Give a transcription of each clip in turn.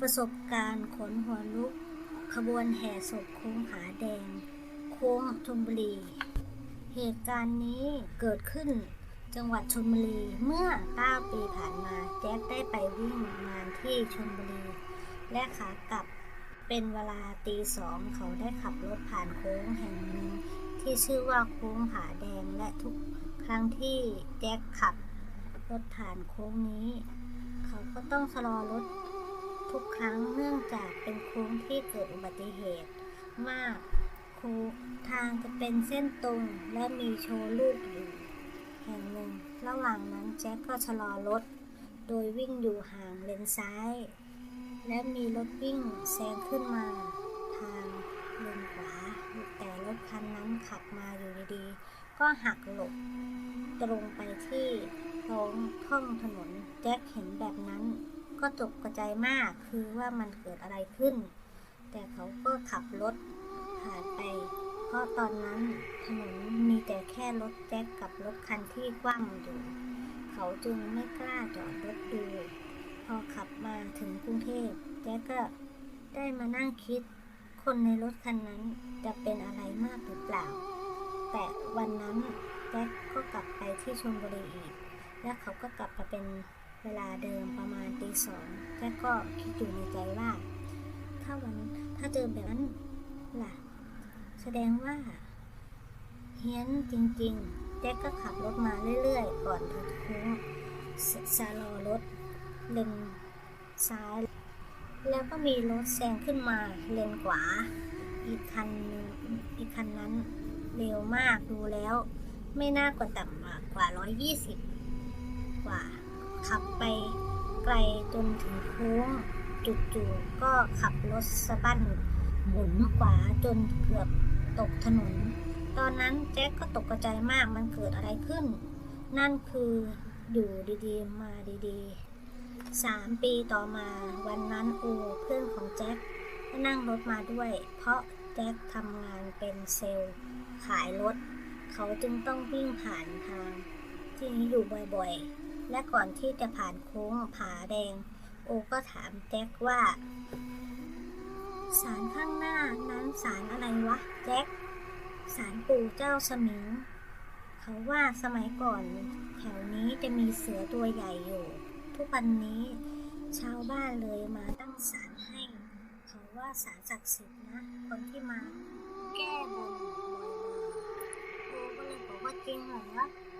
ประสบการณ์ขนหัวลุก ขบวนแห่ศพโค้งผาแดง โค้งชลบุรี เหตุการณ์นี้เกิดขึ้นจังหวัดชลบุรีเมื่อ 9 ปีผ่านมาแจ็คได้ไปวิ่งงานที่ชลบุรี และขากลับเป็นเวลาตีสองเขาได้ขับรถผ่านโค้งแห่งหนึ่งที่ชื่อว่าโค้งผาแดงและทุกครั้งที่แจ็คขับรถผ่านโค้งนี้ เขาก็ต้องชะลอรถ ทุกครั้งเนื่องจากเป็นโค้งที่เกิดอุบัติเหตุ มากโค้งทางจะเป็นเส้นตรงและมีโชว์ลูกอยู่แห่งหนึ่ง ระหว่างนั้นแจ็คก็ชะลอรถ โดยวิ่งอยู่ห่างเลนซ้าย และมีรถวิ่งแซงขึ้นมา ทางเลนขวาแต่รถคันนั้นขับมาอยู่ดีๆ ก็หักหลบ ตรงไปที่ท้องท่องถนนแจ็คเห็นแบบนั้น ก็ตกใจมากคือว่ามันเกิดอะไรขึ้น แต่เขาก็ขับรถผ่านไป เพราะตอนนั้นถนนมีแต่แค่รถแจ็คกับรถคันที่กว้างอยู่ เขาจึงไม่กล้าจอดรถดู พอขับมาถึงกรุงเทพแจ็คก็ได้มานั่งคิด คนในรถคันนั้นจะเป็นอะไรมากหรือเปล่า แต่วันนั้นแจ็คก็กลับไปที่ชลบุรีอีก และเขาก็กลับมาเป็น เวลาเดิมประมาณตีสองแจ็คก็คิดอยู่ในใจว่า ถ้าวันถ้าเจอแบบนั้นล่ะ แสดงว่าเฮี้ยนจริงๆแจ็คก็ขับรถมาเรื่อยๆ ก่อนถึงโค้งสชะลอรถเลนซ้าย แล้วก็มีรถแซงขึ้นมาเลนขวา อีกคันอีกคันนั้นเร็วมากดูแล้ว ไม่น่ากว่าต่ำกว่า 120 กว่า ขับไปไกลจนถึงโค้งจู่ๆก็ขับรถสะบั้นหมุนขวาจนเกือบตกถนน ตอนนั้นแจ็คก็ตกกระจมากมันเกิดอะไรขึ้น นั่นคืออยู่ดีๆ มาดีๆสามปีต่อมาวันนั้นอูเพื่อนของแจ็คก็นั่งรถมาด้วย เพราะแจ็คทำงานเป็นเซลล์ขายรถ เขาจึงต้องวิ่งผ่านทาง ที่นี้อยู่บ่อยๆ และก่อนที่จะผ่านโค้งผาแดง โอก็ถามแจ็คว่า สารข้างหน้านั้นสารอะไรวะ แจ็ค สารปู่เจ้าสมิง เขาว่าสมัยก่อน แถวนี้จะมีเสือตัวใหญ่อยู่ ทุกวันนี้ ชาวบ้านเลยมาตั้งศาลให้ เขาว่าศาลศักดิ์สิทธิ์นะ คนที่มาแก้บนบ่อยๆโอก็เลยบอกว่าจริงเหรอ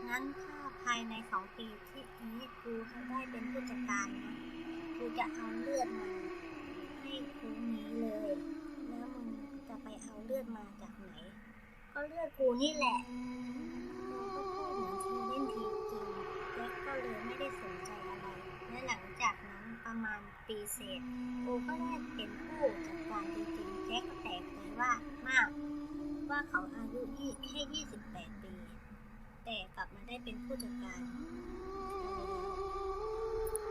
งั้นถ้า ภายในสองปีที่นี้กูจะได้เป็นผู้จัดการนะกูจะเอาเลือดมาให้คูนี้เลย แล้วมึงจะไปเอาเลือดมาจากไหน ก็เลือดกูนี่แหละโอก็พูดเหมือนทีเล่นทีจริงแจ็คก็เลยไม่ได้สนใจอะไรและหลังจากนั้นประมาณปีเศษโอก็ได้เป็นผู้จัดการจริงๆแจ็คก็แปลกใจว่ามาก ว่าเขาอายุยี่แค่28ปี แต่กลับมาได้เป็นผู้จัดการ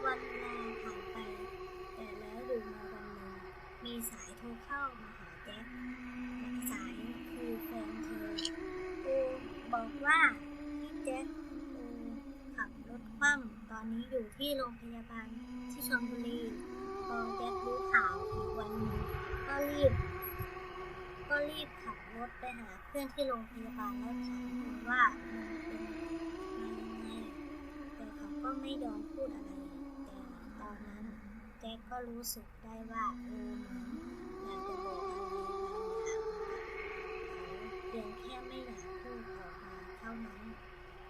วันเวลาผ่านไป แต่แล้วอยู่มาวันหนึ่งมีสายโทรเข้ามาหาแจ็คสายคือแฟนเธอโอบอกว่าพี่แจ็คโอขับรถคว่ำตอนนี้อยู่ที่โรงพยาบาลที่ชลบุรีพอแจ็ครู้ข่าวอีกวันหนึ่งก็รีบ ก็รีบขับรถไปหาเพื่อนที่โรงพยาบาลแล้วถามดูว่า ไม่ยอมพูดอะไร แต่ตอนนั้นแจ็คก็รู้สึกได้ว่าเออเหมือนอยากจะบอกอะไรบางอย่างเพียงแค่ไม่อยากพูดออกมาเท่านั้น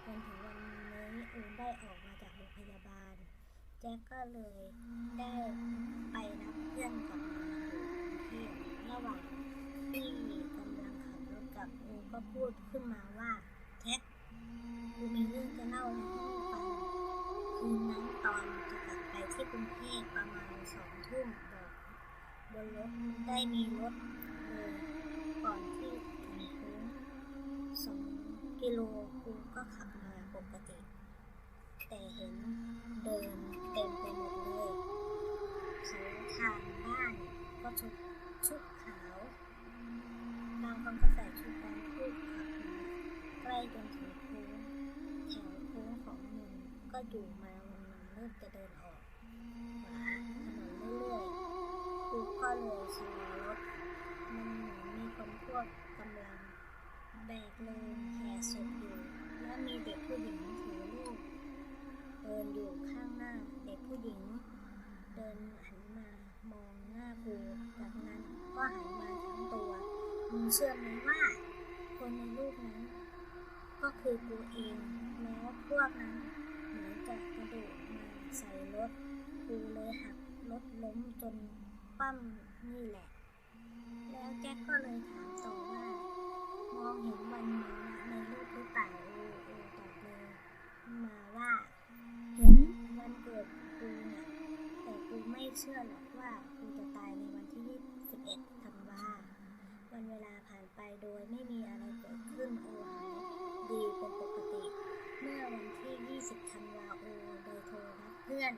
จนถึงวันนี้เอิญได้ออกมาจากโรงพยาบาล แจ็คก็เลยได้ไปรับเพื่อนกลับมาอยู่กรุงเทพระหว่างที่กำลังขับรถกลับเอก็พูดขึ้นมาว่าแจ็คกูมีเรื่องจะเล่าให้ฟัง คืนนั้นตอนจะกลับไปที่กรุงเทพประมาณสองทุ่มบอกบนรถได้มีรถเลยก่อนที่ถึงโค้งสองกิโลกูก็ขับมาปกติ แต่เห็นเดินเต็มไปหมดเลยเขาทางบ้านก็ชุดชุดขาวบางคนก็ใส่ชุดบางพูดขับมาใกล้จนถึงโค้งแถวโค้งของ ก็อยู่มาวันหนึ่งเริ่มจะเดินออกขวาถนนเรื่อยๆเลยชะลอรถมันเหมือนมีคนพวกกำลังแบกโลงแห่ศพอยู่ และมีเด็กผู้หญิงถือลูกเดินอยู่ข้างหน้าเด็กผู้หญิง เดินหันมามองหน้ากูจากนั้นก็หันมาทั้งตัวมึงเชื่อไหมว่า คนในรูปนั้น ก็คือกูเองแล้วพวกนั้น จะกระโดดมาใส่รถกูเลยหักรถล้มจนปั้มนี่แหละ แล้วแจ็คก็เลยถามต่อว่า มองเห็นวันมานะในรูปหรือเปล่าโอโอตอบเลยมาว่า เห็นวันเกิดกูนี่ยแต่กูไม่เชื่อหรอกว่ากูจะตายในวันที่ 21ธันวาวันเวลาผ่านไปโดยไม่มีอะไรเกิดขึ้นโอ เมื่อวันที่ 20 ธันวาโอโดยโทรนัดเพื่อน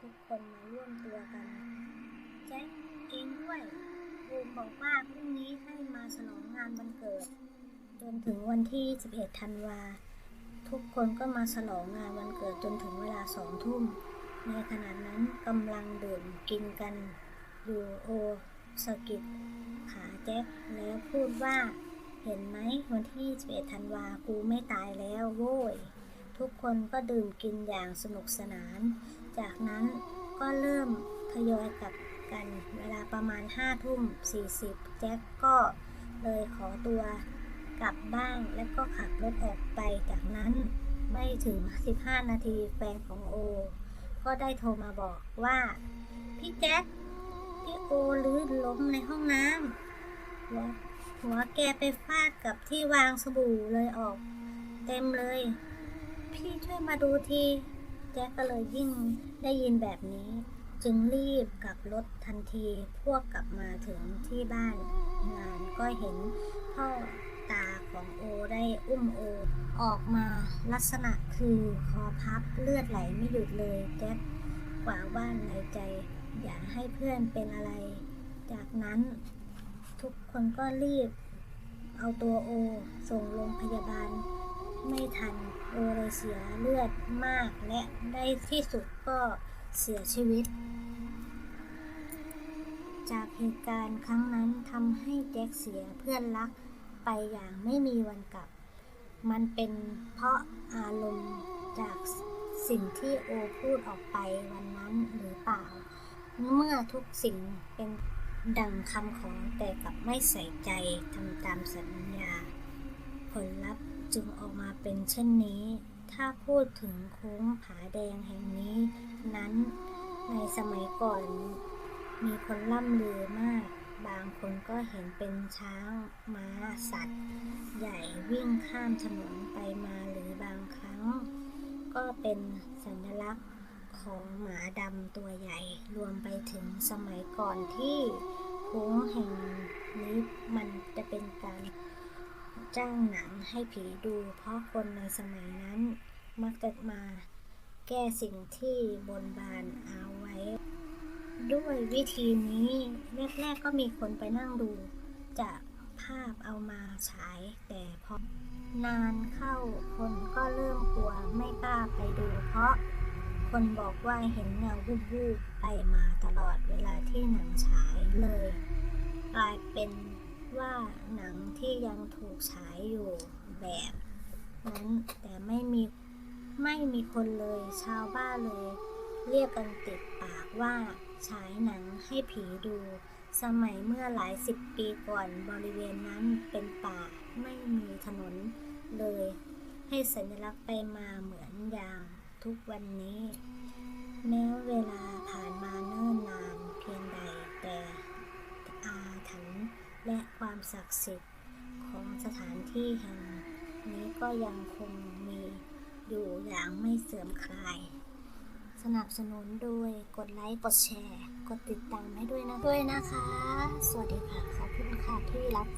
ทุกคนมาร่วมตัวกัน แจ็คเองด้วยบูมบอกว่าพรุ่งนี้ให้มาฉลองงานวันเกิด จนถึงวันที่ 11 ธันวา ทุกคนก็มาฉลองงานวันเกิดจนถึงเวลาสองทุ่ม ในขณะนั้นกำลังดื่มกินกันอยู่โอสกิดขาแจ็คแล้วพูดว่า เห็นไหมวันที่11ธันวากูไม่ตายแล้วโว้ย ทุกคนก็ดื่มกินอย่างสนุกสนาน จากนั้นก็เริ่มทยอยกลับกันเวลาประมาณ5ทุ่ม40 แจ็คก็เลยขอตัวกลับบ้านแล้วก็ขับรถออกไป จากนั้นไม่ถึง 15 นาทีแฟนของโอ ก็ได้โทรมาบอกว่า พี่แจ็คพี่โอลื่นล้มในห้องน้ำ หัวแกไปฟาดกับที่วางสบู่เลยออก เต็มเลย พี่ช่วยมาดูทีแจ็คก็เลยยิ่งได้ยินแบบนี้ จึงรีบกลับรถทันทีพวกกลับมาถึงที่บ้านงานก็เห็นพ่อตาของโอได้อุ้มโอ ออกมาลักษณะคือคอพับเลือดไหลไม่หยุดเลยแจ็คกว่าบ้านในใจ อย่าให้เพื่อนเป็นอะไร จากนั้น ทุกคนก็รีบ เอาตัวโอ ส่งโรงพยาบาล ไม่ทันโอเลยเสียเลือดมากและได้ที่สุดก็เสียชีวิต จากเหตุการณ์ครั้งนั้นทำให้แจ็คเสียเพื่อนรักไปอย่างไม่มีวันกลับ มันเป็นเพราะอารมณ์จากสิ่งที่โอพูดออกไปวันนั้นหรือเปล่า เมื่อทุกสิ่งเป็น ดังคำขอแต่กลับไม่ใส่ใจทำตามสัญญา ผลลัพธ์จึงออกมาเป็นเช่นนี้ ถ้าพูดถึงโค้งผาแดงแห่งนี้ นั้นในสมัยก่อน มีคนล่ำลือมาก บางคนก็เห็นเป็นช้างม้าสัตว์ ใหญ่วิ่งข้ามถนนไปมาหรือบางครั้ง ก็เป็นสัญลักษณ์ ของหมาดำตัวใหญ่ รวมไปถึงสมัยก่อนที่โค้งแห่งนี้มันจะเป็นการจ้างหนังให้ผีดู เพราะคนในสมัยนั้นมักจะมาแก้สิ่งที่บนบานเอาไว้ ด้วยวิธีนี้แรกๆก็มีคนไปนั่งดูจากภาพเอามาฉายแต่พอนานเข้าคนก็เริ่มกลัวไม่กล้าไปดูเพราะ คนบอกว่าเห็นเงาวูบๆไปมาตลอดเวลาที่หนังฉายเลย กลายเป็นว่าหนังที่ยังถูกฉายอยู่แบบนั้นแต่ไม่มีไม่มีคนเลยชาวบ้านเลย เรียกกันติดปากว่าฉายหนังให้ผีดู สมัยเมื่อหลายสิบปีก่อนบริเวณนั้นเป็นป่าไม่มีถนนเลย ให้สัญลักษณ์ไปมาเหมือนอย่าง ทุกวันนี้ แม้เวลาผ่านมาเนิ่นนานเพียงใดแต่อาถรรพ์และความศักดิ์สิทธิ์ของสถานที่แห่งนี้ก็ยังคงมีอยู่อย่างไม่เสื่อมคลาย สนับสนุนโดยกดไลค์ กดแชร์ กดติดตามให้ด้วยนะด้วยนะคะ สวัสดีค่ะขอบคุณค่ะที่รับ